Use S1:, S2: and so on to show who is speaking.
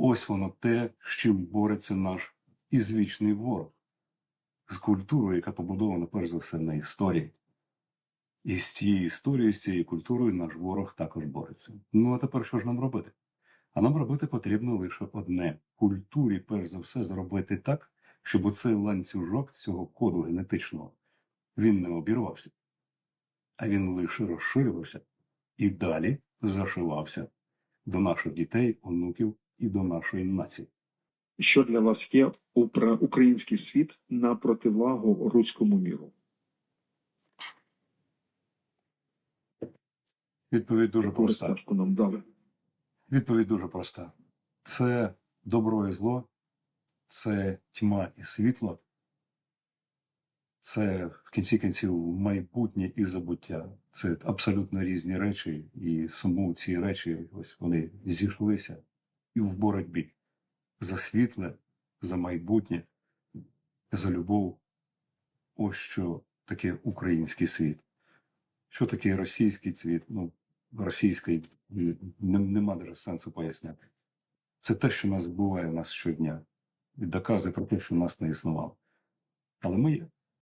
S1: Ось воно те, з чим бореться наш ізвічний ворог, з культурою, яка побудована перш за все на історії. І з цією історією, з цією культурою наш ворог також бореться. Ну а тепер що ж нам робити? А нам робити потрібно лише одне: культурі, перш за все, зробити так, щоб оцей ланцюжок цього коду генетичного він не обірвався, а він лише розширювався і далі зашивався до наших дітей, онуків і до нашої нації.
S2: Що для вас є український світ на противагу руському міру?
S1: Відповідь дуже проста.
S2: нам дали.
S1: Відповідь дуже проста: це добро і зло, це тьма і світло, це в кінці кінців майбутнє і забуття. Це абсолютно різні речі, і тому ці речі ось вони зійшлися і в боротьбі за світле, за майбутнє, за любов. Ось що таке український світ. Що таке російський світ? Ну, російський нема даже сенсу поясняти. Це те, що нас вбиває нас щодня, і доказує про те, що нас не існувало. Але ми.